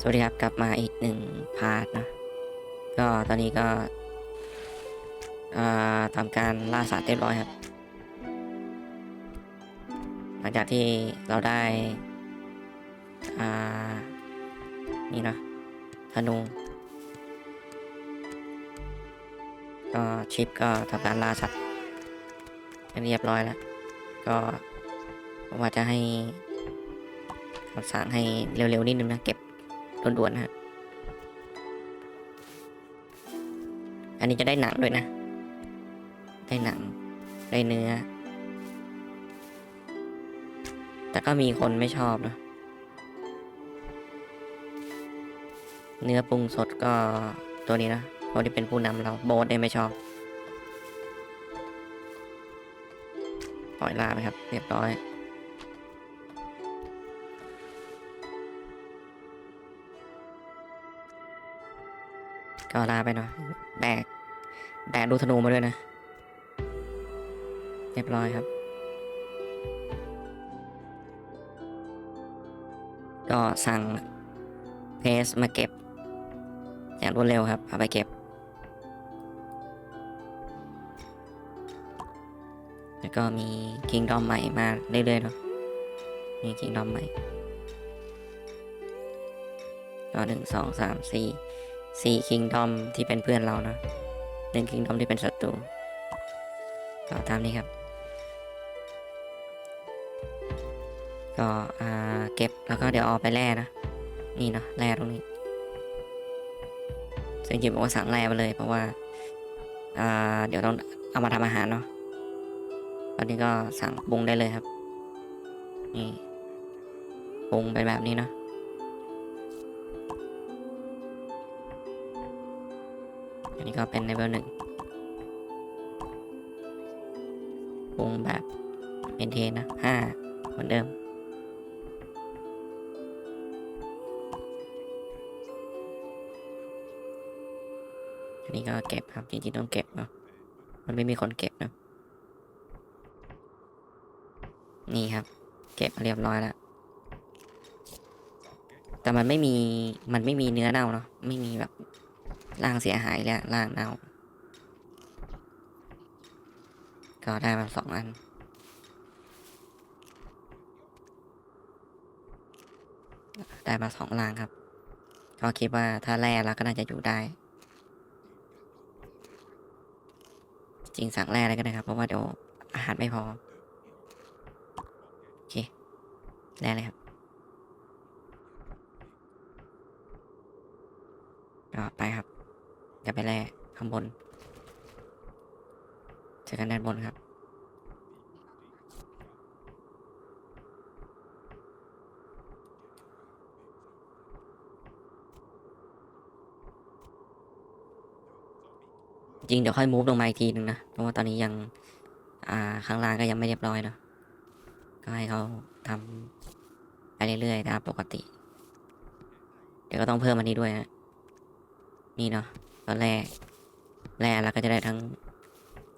สวัสดีครับกลับมาอีกหนึ่งพาร์ทนะ ก็ตอนนี้ก็ทำการล่าสัตว์เรียบร้อยครับ หลังจากที่เราได้นี่นะธนูก็ชิปก็ทำการล่าสัตว์เรียบร้อยแล้ว ก็ว่าจะให้คำสั่งให้เร็วๆนิดนึงนะเก็บ ด่วนๆนะฮะ อันนี้จะได้หนังด้วยนะ ได้หนัง ได้เนื้อ แต่ก็มีคนไม่ชอบนะ เนื้อปรุงสดก็ตัวนี้นะคนที่เป็นผู้นำเราโบสเนี่ยไม่ชอบ ปล่อยลาไปครับ เรียบร้อย ก็ลาไปหน่อยแบกแบกดูธนูมาด้วยนะ เรียบร้อยครับ ก็สั่งเพสมาเก็บ อย่างรวดเร็วครับ เอาไปเก็บ แล้วก็มีคิงดอมใหม่มาเรื่อยๆเนาะมีคิงดอมใหม่ก็หนึ่งสองสามสี่ สี่คิงดอมที่เป็นเพื่อนเรานะหนึ่งคิงดอมที่เป็นศัตรูก็ตามนี้ครับ ก็อ่าเก็บแล้วก็เดี๋ยวเอาไปแล่นะ นี่เนาะแล่ตรงนี้ซึ่งจริงๆบอกว่าสั่งแล่ไปเลย เพราะว่าอ่าเดี๋ยวต้องเอามาทำอาหารเนาะตอนนี้ก็สั่งปรุงได้เลยครับ นี่ปรุงเป็นแบบนี้เนาะ อันนี้ก็เป็นเลเวลหนึ่งปรุงแบบเมนเทนนะห้าเหมือนเดิม อันนี้ก็เก็บครับ จริงๆต้องเก็บเนาะ มันไม่มีคนเก็บเนาะ นี่ครับ เก็บเรียบร้อยแล้วแต่มันไม่มี มันไม่มีเนื้อเน่าเนาะ ไม่มีแบบ ร่างเสียหายแล้วร่างเน่าก็ได้มาสองอัน ได้มาสองรางครับ ก็คิดว่าถ้าแร่แล้วก็น่าจะอยู่ได้ จริงสั่งแร่เลยก็ได้ครับ เพราะว่าเดี๋ยวอาหารไม่พอ โอเคแร่เลยครับก็ไปครับ เดี๋ยวไปแร่ข้างบน เจอกันด้านบนครับจริงเดี๋ยวค่อยมูฟลงมาอีกทีหนึ่งนะ เพราะว่าตอนนี้ยัง อ่า ข้างล่างก็ยังไม่เรียบร้อยเนาะ ก็ให้เขาทำไปเรื่อยๆตามปกติ เดี๋ยวก็ต้องเพิ่มอันนี้ด้วยนะ นี่เนาะ ตอนแรกแร่แล้วก็จะได้ทั้ง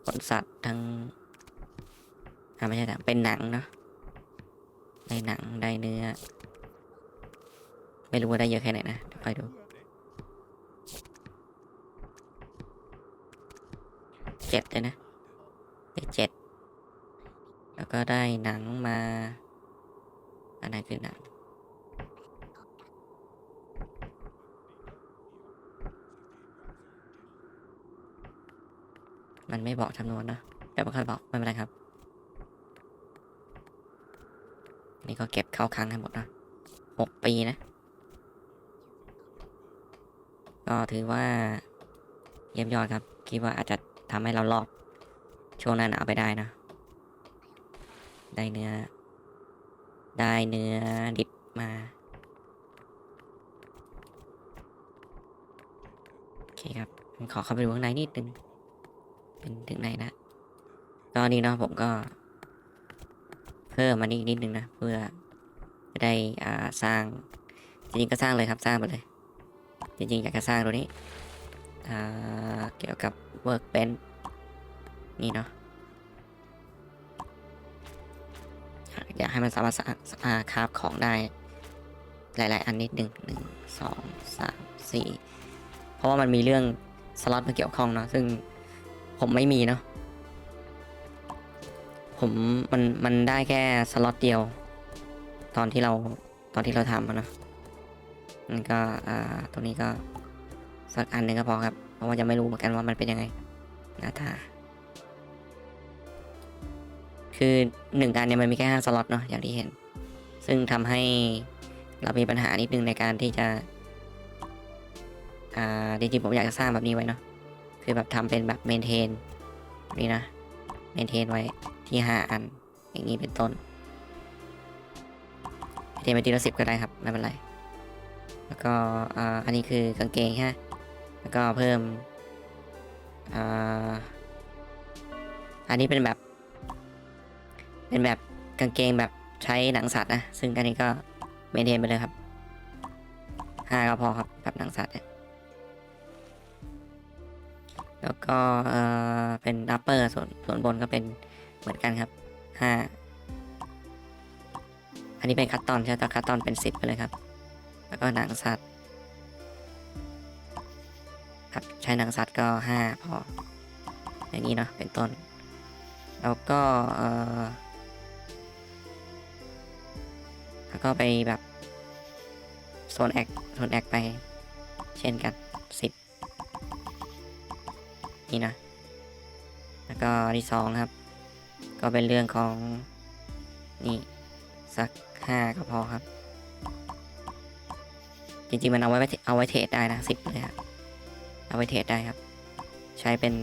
ขนสัตว์ทั้งอ่าไม่ใช่แต่เป็นหนังเนาะได้หนังได้เนื้อ ไม่รู้ว่าได้เยอะแค่ไหนนะเดี๋ยวค่อยดูเจ็ดเลยนะได้เจ็ดแล้วก็ได้หนังมา อันไหนคือหนัง มันไม่บอกจำนวนนะแต่มันก็บอกไม่เป็นไรครับ นี่ก็เก็บเข้าคลังให้หมดนะหกปีนะ ก็ถือว่าเยี่ยมยอดครับ คิดว่าอาจจะทำให้เรารอดช่วงหน้าหนาวไปได้นะ ได้เนื้อ ได้เนื้อดิบมาโอเคครับผมขอเข้าไปดูข้างในนิดนึง เป็นถึงไหนนะก็นี่เนาะผมก็ เพิ่มมานี่นิดนึงนะเพื่อจะได้อ่าสร้าง จริงๆก็สร้างเลยครับสร้างไปเลย จริงๆอยากจะสร้างตัวนี้อ่าเกี่ยวกับ workbench นี่เนาะอยากให้มันสามารถสร้างอ่าคราฟของได้ หลาย ๆ อันนิดหนึ่งหนึ่งสองสามสี่เพราะว่ามันมีเรื่องสล็อตมาเกี่ยวข้องเนาะซึ่ง ผมไม่มีเนาะผมมันมันได้แค่สล็อตเดียว ตอนที่เราตอนที่เราทำอะนะมันก็อ่าตรงนี้ก็สักอันหนึ่งก็พอครับ เพราะว่าจะไม่รู้เหมือนกันว่ามันเป็นยังไงหน้าตาคือหนึ่งอันเนี่ยมันมีแค่ห้าสล็อตเนาะอย่างที่เห็น ซึ่งทำให้เรามีปัญหานิดนึงในการที่จะอ่าจริงๆผมอยากจะสร้างแบบนี้ไว้เนาะ คือแบบทำเป็นแบบเมนเทนนี่นะเมนเทนไว้ที่ห้าอัน อย่างนี้เป็นต้นเมนเทนไปทีละสิบก็ได้ครับ ไม่เป็นไร แล้วก็อันนี้คือกางเกงฮะแล้วก็เพิ่มอันนี้เป็นแบบ เป็นแบบกางเกงแบบใช้หนังสัตว์นะ ซึ่งอันนี้ก็เมนเทนไปเลยครับห้าก็พอครับแบบหนังสัตว์เนี่ย แล้วก็เอ่อเป็นอัปเปอร์ส่วนส่วนบนก็เป็นเหมือนกันครับห้าอันนี้เป็นคัตตอนใช่ไหมแต่คัตตอนเป็นสิบไปเลยครับ แล้วก็หนังสัตว์ครับใช้หนังสัตว์ก็ห้าพอ อย่างนี้เนาะเป็นต้น แล้วก็เอ่อแล้วก็ไปแบบโซนแอคโซนแอคไปเช่นกัน นี่นะ แล้วก็ที่สองครับ ก็เป็นเรื่องของนี่สักห้าก็พอครับ จริงๆมันเอาไว้เอาไว้เทรดได้นะสิบเลยครับเอาไว้เทรดได้ครับ ใช้เป็น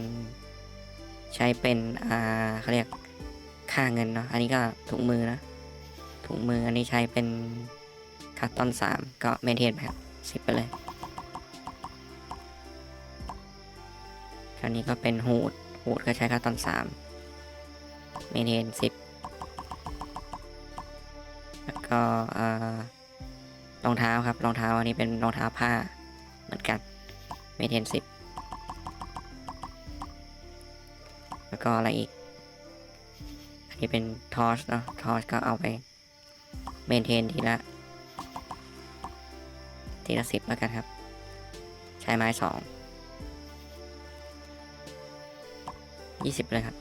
ใช้เป็นอ่าเขาเรียกค่าเงินเนาะอันนี้ก็ถุงมือนะถุงมืออันนี้ใช้เป็นคัตตอนสามก็เมนเทนแบบสิบไปเลย คราวนี้ก็เป็นหูดหูดก็ใช้คัตตอนสามเมนเทนสิบแล้วก็เอ่อรองเท้าครับรองเท้าอันนี้เป็นรองเท้าผ้าเหมือนกันเมนเทนสิบแล้วก็อะไรอีก อันนี้เป็นทอชเนาะทอชก็เอาไปเมนเทนทีละทีละสิบแล้วกันครับ ใช้ไม้สอง ยี่สิบเลยครับ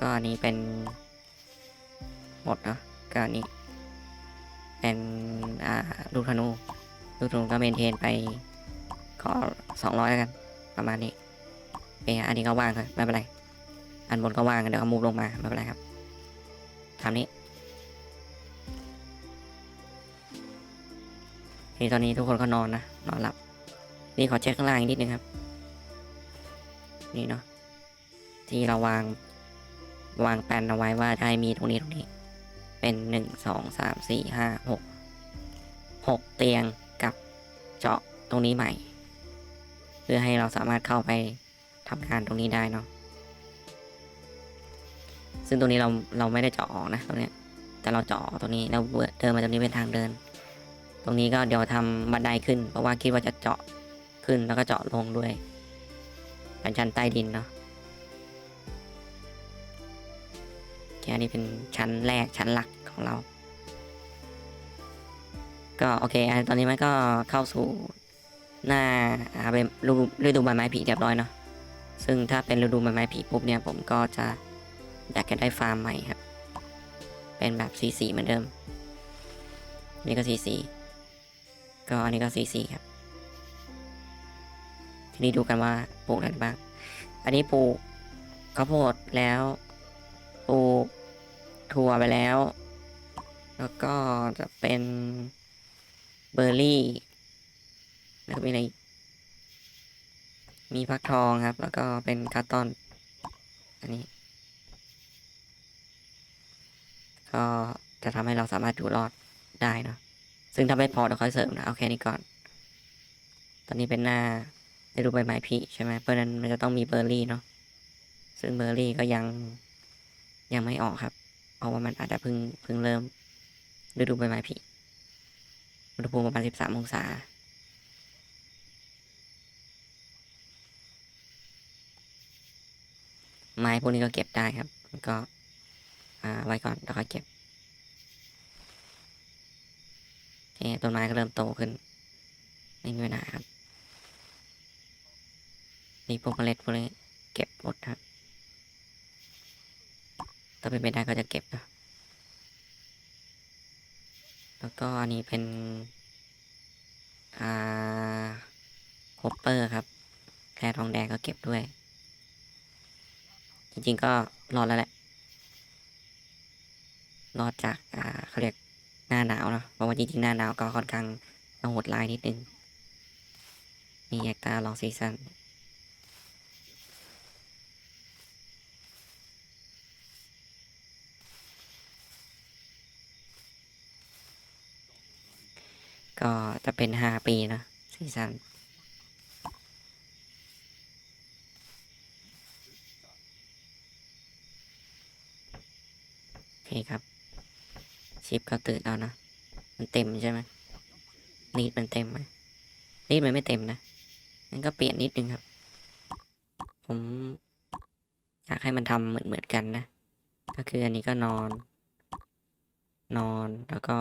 ก็อันนี้เป็นหมดเนาะก็อันนี้ เป็นอ่าลูกธนูลูกธนูก็เมนเทนไปขอสองร้อยแล้วกัน ประมาณนี้โอเคอันนี้ก็ว่างเลยไม่เป็นไร อันบนก็ว่างเดี๋ยวเอามูฟลงมาไม่เป็นไรครับทำนี้นี่ตอนนี้ทุกคนก็นอนนะนอนหลับ นี่ขอเช็คข้างล่างอีกนิดนึงครับ นี่เนาะ ที่เราวางวางแปลนเอาไว้ว่าได้มีตรงนี้ตรงนี้ เป็นหนึ่งสองสามสี่ห้าหกหกเตียงกับเจาะตรงนี้ใหม่ เพื่อให้เราสามารถเข้าไปทำงานตรงนี้ได้เนาะซึ่งตรงนี้เราเราไม่ได้เจาะออกนะตรงเนี้ยแต่เราเจาะออกตรงนี้แล้วเดินมาตรงนี้เป็นทางเดิน ตรงนี้ก็เดี๋ยวทำบันไดขึ้น เพราะว่าคิดว่าจะเจาะขึ้นแล้วก็เจาะลงด้วยเป็นชั้นใต้ดินเนาะ แค่นี้เป็นชั้นแรกชั้นหลักของเรา ก็โอเคอันตอนนี้มันก็เข้าสู่หน้าอ่าเป็นฤดูฤดูใบไม้ผลิเรียบร้อยเนาะซึ่งถ้าเป็นฤดูใบไม้ผลิปุ๊บเนี่ยผมก็จะอยากจะได้ฟาร์มใหม่ครับ เป็นแบบสีสีเหมือนเดิม นี่ก็สีสีก็อันนี้ก็สีสีครับ ทีนี้ดูกันว่าปลูกอะไรบ้าง อันนี้ปลูกข้าวโพดแล้วปลูก ถั่วไปแล้ว แล้วก็จะเป็นเบอร์รี่ แล้วก็มีอะไร มีฟักทองครับ แล้วก็เป็นคาร์ตอน อันนี้ ก็จะทำให้เราสามารถอยู่รอดได้เนอะซึ่งถ้าไม่พอเดี๋ยวค่อยเสริมนะ เอาแค่นี้ก่อน ตอนนี้เป็นหน้าได้ดูใบไม้ผลิใช่ไหม เพราะนั้นมันจะต้องมีเบอร์รี่เนาะ ซึ่งเบอร์รี่ก็ยังยังไม่ออกครับ เพราะว่ามันอาจจะเพิ่งเพิ่งเริ่มฤดูใบไม้ผลิอุณหภูมิประมาณสิบสามองศา ไม้พวกนี้ก็เก็บได้ครับ ก็ไว้ก่อนแล้วค่อยเก็บเคต้นไม้ก็เริ่มโตขึ้น ไม่มีปัญหาครับนี่พวกเมล็ดพวกนี้เก็บหมดครับ ถ้าเป็นไปได้ก็จะเก็บนะแล้วก็อันนี้เป็นอ่าคอปเปอร์ครับแร่ทองแดงก็เก็บด้วย จริงๆก็รอดแล้วแหละ รอดจากอ่าเขาเรียกหน้าหนาวเนาะเพราะว่าจริงๆหน้าหนาวก็ค่อนข้างโหดร้ายนิดนึงนี่แอคตาลองซีซั่น ก็จะเป็นห้าปีนะซีซั่นโอเคครับ ชิปก็ตื่นแล้วนะ มันเต็มใช่ไหมนีดมันเต็มไหมนีดมันไม่เต็มนะงั้นก็เปลี่ยนนิดนึงครับ ผมอยากให้มันทำเหมือนเหมือนกันนะ ก็คืออันนี้ก็นอน นอนแล้วก็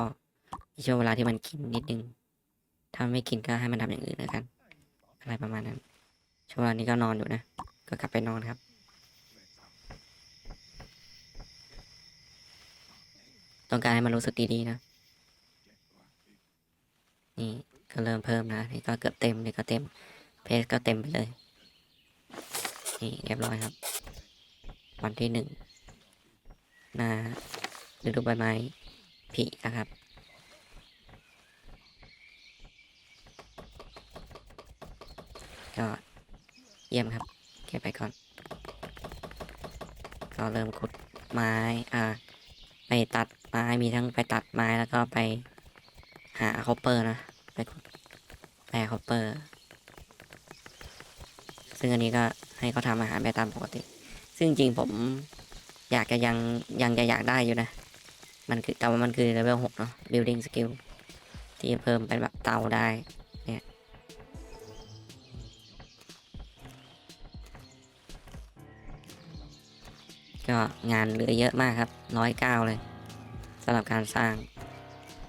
ช่วงเวลาที่มันกินนิดนึง ถ้าไม่กินก็ให้มันทำอย่างอื่นแล้วกัน อะไรประมาณนั้น ช่วงเวลานี้ก็นอนอยู่นะ ก็กลับไปนอนครับ ต้องการให้มันรู้สึกดีๆนะ นี่ก็เริ่มเพิ่มนะ นี่ก็เกือบเต็มนี่ก็เต็ม เพจก็เต็มไปเลย นี่เรียบร้อยครับ วันที่หนึ่งหน้าฤดูใบไม้ผลินะครับ ก็เยี่ยมครับเก็บไปก่อน ก็เริ่มขุดไม้ อ่า ไปตัดไม้ มีทั้งไปตัดไม้แล้วก็ไปหาคอปเปอร์นะ ไปขุดแปรคอปเปอร์ ซึ่งอันนี้ก็ให้เขาทำอาหารไปตามปกติ ซึ่งจริงผมอยากจะยังยังจะอยากได้อยู่นะ มันคือแต่ว่ามันคือเลเวลหกเนาะ building skill ที่เพิ่มเป็นแบบเตาได้ ก็งานเหลือเยอะมากครับร้อยเก้าเลยสำหรับการสร้าง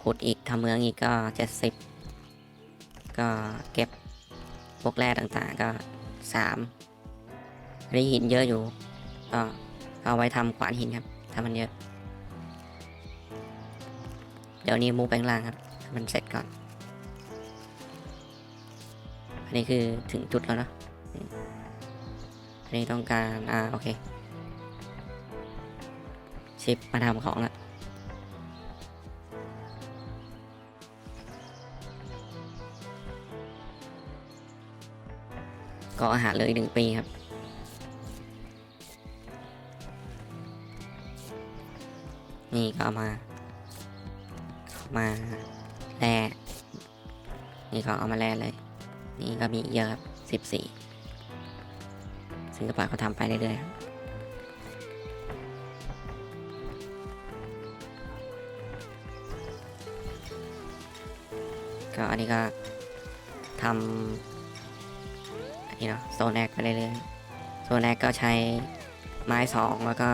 ขุดอีกทำเมืองอีกก็เจ็ดสิบก็เก็บพวกแร่ต่างๆก็สามอันนี้หินเยอะอยู่ก็เอาไว้ทำขวานหินครับถ้ามันเยอะ เดี๋ยวนี้มูไปข้างล่างครับมันเสร็จก่อน อันนี้คือถึงจุดแล้วเนะอันนี้ต้องการ อ่า โอเค ชิปมาทำของละก็อาหารเลยหนึ่งปีครับ นี่ก็ามาเอามาแร่นี่ก็เอามาแร่เลย นี่ก็มีเยอะครับสิบสี่ซึ่งก็ปล่อยเขาทำไปเรื่อยๆครับ ก็อันนี้ก็ทำอันนี้เนาะโซนแรกไปเรื่อยๆโซนแรกก็ใช้ไม้สองแล้วก็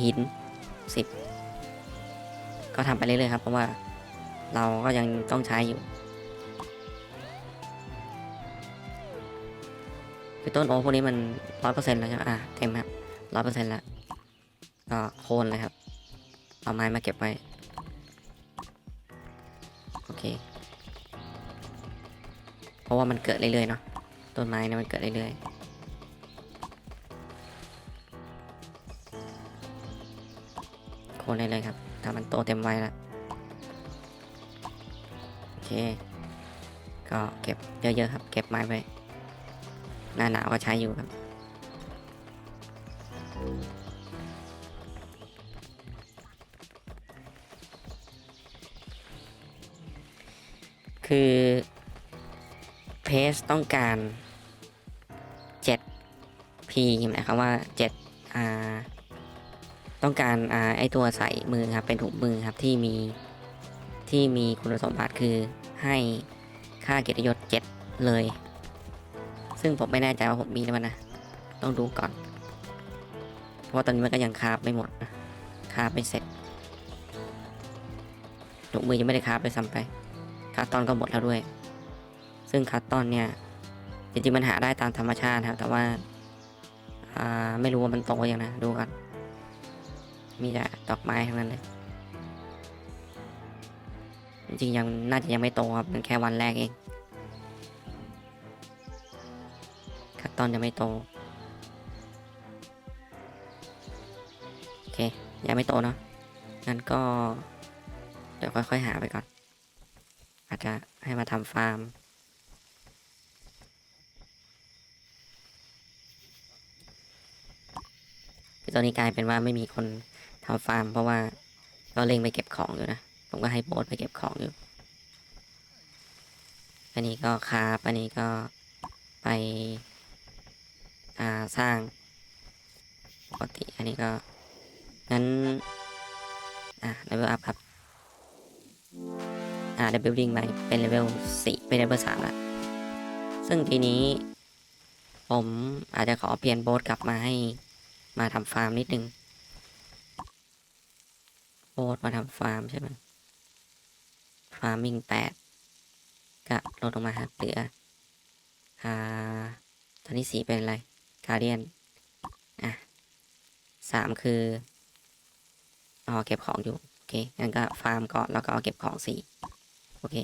หินสิบก็ทำไปเรื่อยๆครับ เพราะว่าเราก็ยังต้องใช้อยู่คือต้นโอพวกนี้มันร้อยเปอร์เซ็นต์แล้วใช่ไหมอะเต็มครับร้อยเปอร์เซ็นต์แล้วก็โคนเลยครับ เอาไม้มาเก็บไว้ เค เพราะว่ามันเกิดเรื่อยๆเนาะต้นไม้เนี่ยมันเกิดเรื่อยๆโคนเลยครับถ้ามันโตเต็มวัยแล้วโอเค ก็เก็บเยอะๆครับ เก็บไม้ไว้ หน้าหนาวก็ใช้อยู่ครับ ต้องการ 7 P หมายความว่า7อ่าต้องการไอตัวใส่มือครับเป็นถุงมือครับที่มีที่มีคุณสมบัติคือให้ค่าเกียรติยศ 7 เลย ซึ่งผมไม่แน่ใจว่าผมมีหรือเปล่านะ ต้องดูก่อน เพราะว่าตอนนี้มันก็ยังคาบไม่หมดคาบไม่เสร็จถุงมือยังไม่ได้คาฟเลยซ้ำไปคาตอนก็หมดแล้วด้วย ซึ่งคาร์ตอนเนี่ยจริงๆมันหาได้ตามธรรมชาติครับแต่ว่าาไม่รู้ว่ามันโตยังนะดูกันมีแต่ดอกไม้ทั้งนั้นเลยจริงๆยังน่าจะยังไม่โตครับมันแค่วันแรกเองคาร์ตอนยังไม่โตโอเคยังไม่โตเนาะงั้นก็เดี๋ยวค่อยๆหาไปก่อน อาจจะให้มาทำฟาร์ม คือตอนนี้กลายเป็นว่าไม่มีคนทำฟาร์ม เพราะว่าก็เร่งไปเก็บของอยู่นะ ผมก็ให้โบ๊ทไปเก็บของอยู่ อันนี้ก็คาบอันนี้ก็ไปอ่าสร้างปกติ อันนี้ก็ งั้น อ่าเลเวลอัพครับ อ่าเดบิวดิ้งไปเป็นเลเวลสี่เป็นเลเวลสามละซึ่งทีนี้ ผมอาจจะขอเปลี่ยนโบ๊ทกลับมาให้ มาทำฟาร์มนิดนึงโบ๊ทมาทำฟาร์มใช่ไหมฟาร์มิงแปดก็ลดลงมาครับเหลืออ่าตอนนี้สี่เป็นอะไรกาเดียนอะสามคืออ๋อเก็บของอยู่ โอเค งั้นก็ฟาร์มก่อน แล้วก็เอาเก็บของสี่โอเค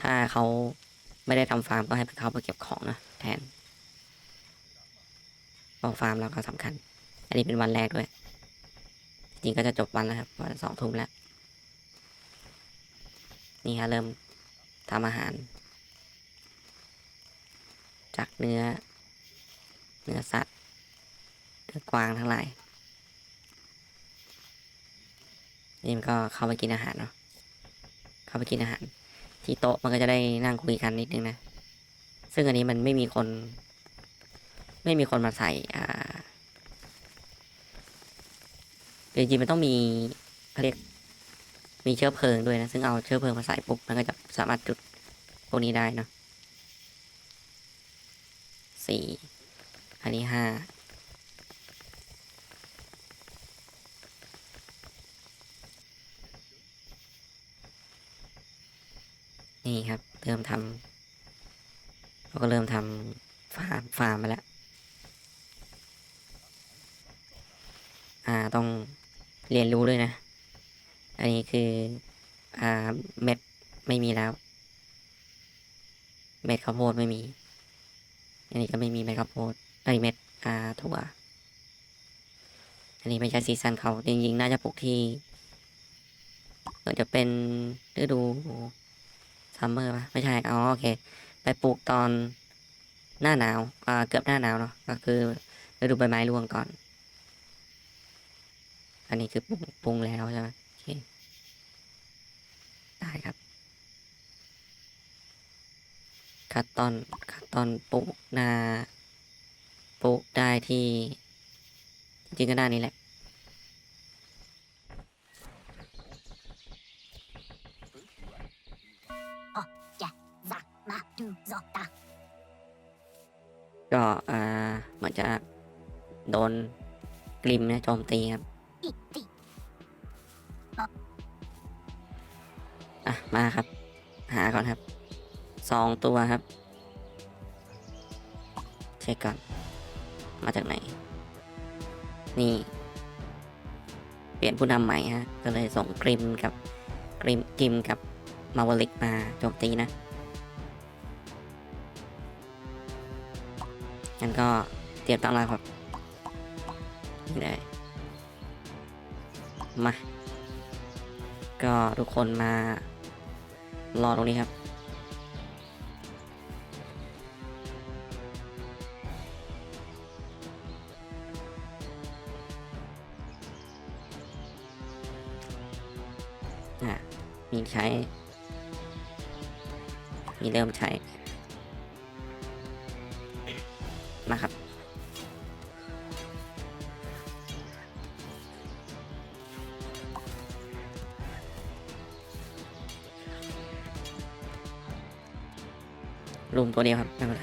ถ้าเขาไม่ได้ทำฟาร์มก็ให้เขาไปเก็บของนะ แทน เพราฟาร์มเราก็สำคัญ อันนี้เป็นวันแรกด้วย จริงก็จะจบวันแล้วครับวันสองทุ่มแล้ว นี่ฮะเริ่มทำอาหาร จากเนื้อ เนื้อสัตว์เนื้อกวางทั้งหลายนี่มันก็เข้าไปกินอาหารเนาะ เข้าไปกินอาหาร ที่โต๊ะมันก็จะได้นั่งคุยกันนิดนึงนะ ซึ่งอันนี้มันไม่มีคน ไม่มีคนมาใส่อ่าจริงๆมันต้องมีเขาเรียกมีเชื้อเพลิงด้วยนะ ซึ่งเอาเชื้อเพลิงมาใส่ปุ๊บมันก็จะสามารถจุดพวกนี้ได้เนาะสี่อันนี้ห้านี่ครับ เริ่มทำเราก็เริ่มทำฟาร์มฟาร์มมาแล้ว อ่า ต้องเรียนรู้ด้วยนะ อันนี้คือ อ่าเม็ดไม่มีแล้ว เม็ดข้าวโพดไม่มี อันนี้ก็ไม่มีเม็ดข้าวโพดไอเม็ดอ่าถั่ว อันนี้ไม่ใช่ซีซันเขาจริงๆ น่าจะปลูกที่เหมือนจะเป็นฤดูซัมเมอร์ปะไม่ใช่อ๋อโอเค ไปปลูกตอนหน้าหนาว อ่า เกือบหน้าหนาวเนาะ ก็คือฤดูใบไม้ร่วงก่อน อันนี้คือปรุงปรุงแล้วใช่ไหมโอเคได้ครับคัตตอนคัตตอนปลูกหน้าปลูกได้ที่จริงๆก็หน้านี้แหละ za ma du zo ta ก็อ่าเหมือนจะโดนกลิมนะโจมตีครับ i ti อะ มาครับ หาก่อนครับ สองตัวครับ เช็คก่อน มาจากไหน นี่ เปลี่ยนผู้นำใหม่ฮะ ก็เลยส่งกริมกับกริมกริมกับมาวลิกมาโจมตีนะ งั้นก็เตรียมตั้งรับครับนี่เลย มา ก็ทุกคนมารอตรงนี้ครับอะมีใช้ มีเริ่มใช้ ตัวเดียวครับไม่เป็นไร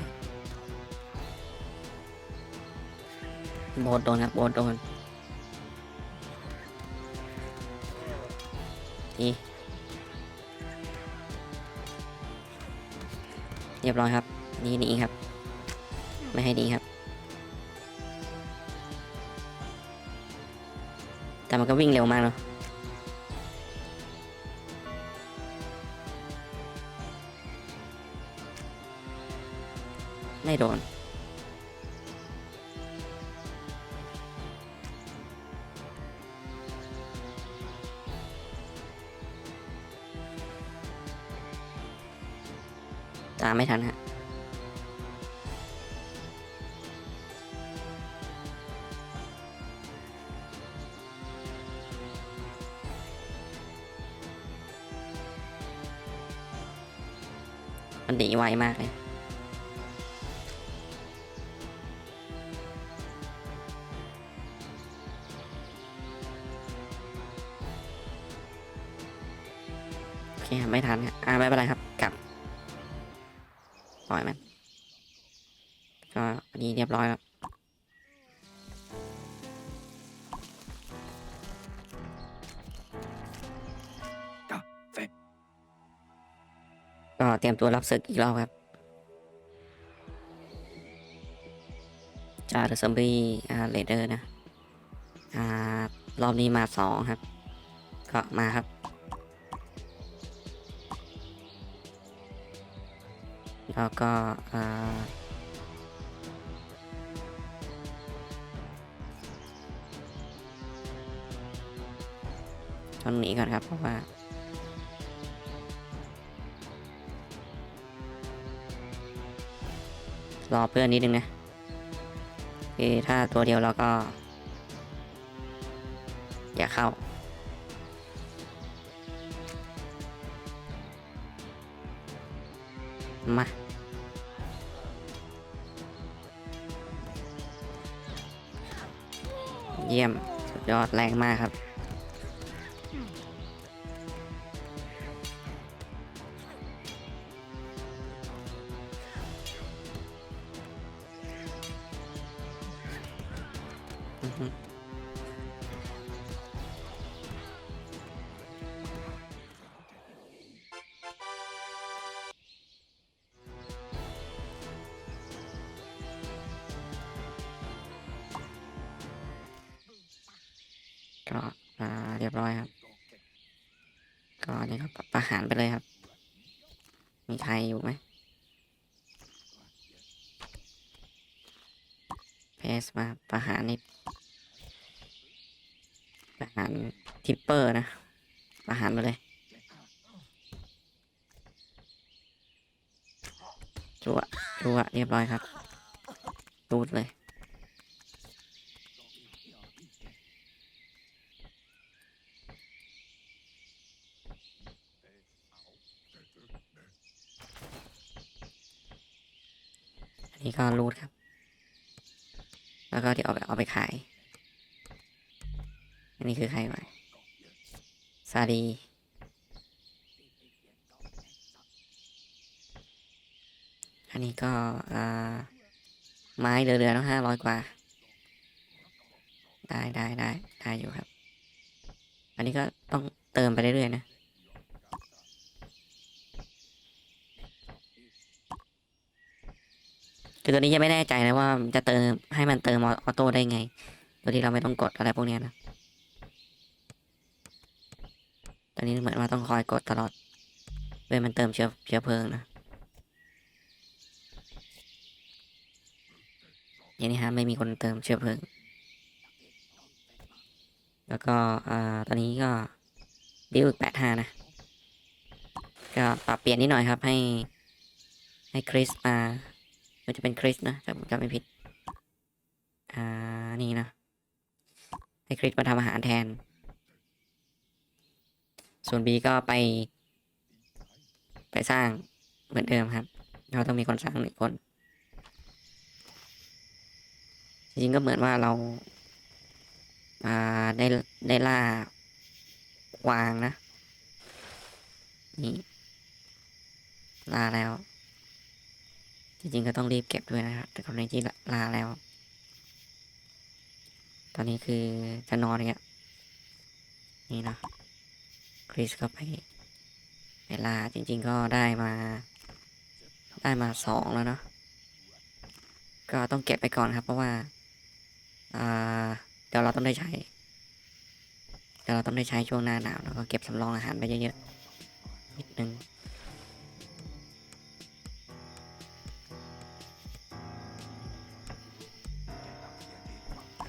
โบดโดนครับโบดโดนทีเรียบร้อยครับ นี่นี่ครับ ไม่ให้หนีครับ แต่มันก็วิ่งเร็วมากเนาะ ไม่โดน ตามไม่ทันฮะมันหนีไวมากเลย ไม่ทันครับอ่าไม่เป็นไรครับกลับปล่อยมันก็อันนี้เรียบร้อยแล้วก็เตรียมตัวรับศึกอีกรอบครับจาร์ซัมบี้อ่าเลเดอร์นะอ่ารอบนี้มาสองครับ ก็มาครับ แล้วก็ต้องหนีก่อนครับ เพราะว่ารอเพื่อนนิดนึงนะคือถ้าตัวเดียวเราก็ อย่าเข้า เยี่ยม สุดยอดแรงมากครับ ก็อ่าเรียบร้อยครับ ก็นี่ก็ประหารไปเลยครับ มีใครอยู่ไหมเพสมาประหารนี่ประหารทิปเปอร์นะประหารมาเลยจั่วจั่วเรียบร้อยครับรูดเลย ก็รูดครับ แล้วก็เดี๋ยวเอาไปเอาไปขาย อันนี้คือใครวะซาดีอันนี้ก็ไม้เรือๆต้องห้าร้อยกว่า ได้ได้ได้ได้อยู่ครับ อันนี้ก็ต้องเติมไปเรื่อยๆนะ คือตัวนี้ยังไม่แน่ใจนะว่าจะเติมให้มันเติมออโต้ได้ไง โดยที่เราไม่ต้องกดอะไรพวกนี้นะตอนนี้เหมือนว่าต้องคอยกดตลอดเพื่อให้มันเติมเชื้อเชื้อเพลิงนะอย่างนี้ฮะไม่มีคนเติมเชื้อเพลิง แล้วก็อ่าตอนนี้ก็ดิวแปดห้านะ ก็ปรับเปลี่ยนนิดหน่อยครับให้ให้คริสมา มันจะเป็นคริสนะถ้าผมจำไม่ผิด อ่า นี่นะ ให้คริสมาทำอาหารแทน ส่วนบีก็ไป ไปสร้างเหมือนเดิมครับ เราต้องมีคนสร้างหนึ่งคน จริงก็เหมือนว่าเราอ่าได้ได้ล่าวางนะ นี่ ล่าแล้ว จริงๆก็ต้องรีบเก็บด้วยนะครับ แต่กรณีที่ลาแล้ว ตอนนี้คือจะนอนเงี้ย นี่นะคริสก็ไปเวลาจริง ๆ ก็ได้มา ได้มาสองแล้วเนาะ ก็ต้องเก็บไปก่อนครับ เพราะว่า อ่า เดี๋ยวเราต้องได้ใช้ เดี๋ยวเราต้องได้ใช้ช่วงหน้าหนาวแล้วก็เก็บสำรองอาหารไปเยอะๆนิดนึง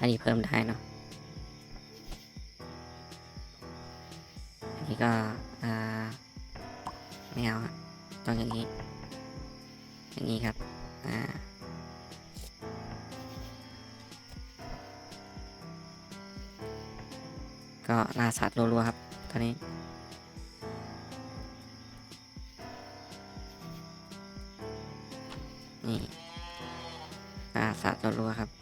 อันนี้เพิ่มได้เนาะอันนี้ก็อ่าไม่เอาต้องอย่างนี้ อย่างนี้ครับอ่าก็ล่าสัตว์รัวๆครับตอนนี้นี่ล่าสัตว์รัวๆครับ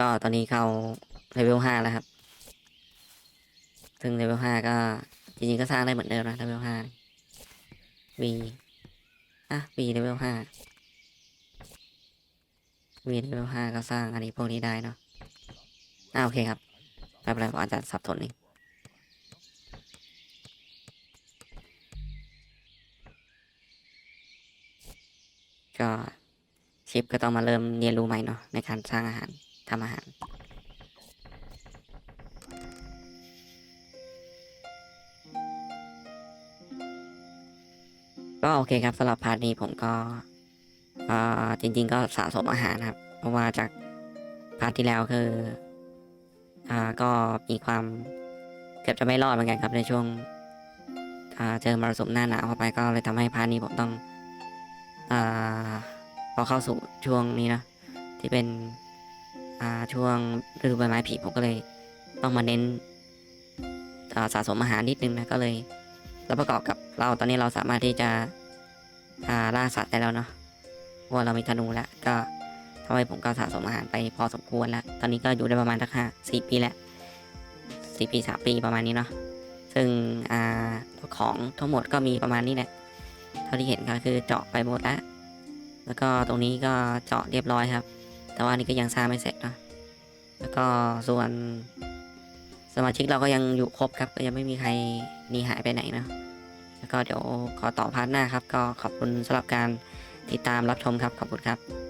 ก็ตอนนี้เข้าเลเวลห้าแล้วครับ ซึ่งเลเวลห้าก็จริงๆก็สร้างได้เหมือนเดิมนะเลเวลห้าวีอะวีเลเวลห้าวีเลเวลห้าก็สร้างอันนี้พวกนี้ได้เนาะอ่าโอเคครับไม่เป็นไรผมอาจจะสับสนเองก็ชิปก็ต้องมาเริ่มเรียนรู้ใหม่เนาะในการสร้างอาหาร ทำอาหาร ก็โอเคครับสำหรับพาร์ทนี้ผมก็จริง ๆ ก็สะสมอาหารครับ เพราะว่าจากพาร์ทที่แล้วคืออ่าก็มีความเกือบจะไม่รอดเหมือนกันครับในช่วงอ่าเจอมรสุมหน้าหนาวเข้าไปก็เลยทำให้พาร์ทนี้ผมต้องอ่าพอเข้าสู่ช่วงนี้นะที่เป็น ช่วงฤดูใบไม้ผลิผมก็เลยต้องมาเน้นสะสมอาหารนิดนึงนะก็เลย แล้วประกอบกับเราตอนนี้เราสามารถที่จะาล่าสัตว์ได้แล้วเนาะเพราะว่าเรามีธนูแล้วก็ทำให้ผมก็สะสมอาหารไปพอสมควรแล้ว ตอนนี้ก็อยู่ได้ประมาณสักห้าสี่ปีแล้วสี่ปีสามปีประมาณนี้เนาะซึ่งอ่าของทั้งหมดก็มีประมาณนี้แหละ เท่าที่เห็นก็คือเจาะไปหมดแล้ว แล้วก็ตรงนี้ก็เจาะเรียบร้อยครับ แต่ว่าอันนี้ก็ยังสร้างไม่เสร็จนะแล้วก็ส่วนสมาชิกเราก็ยังอยู่ครบครับ ก็ยังไม่มีใครหนีหายไปไหนนะแล้วก็เดี๋ยวขอต่อพาร์ทหน้าครับ ก็ขอบคุณสำหรับการติดตามรับชมครับขอบคุณครับ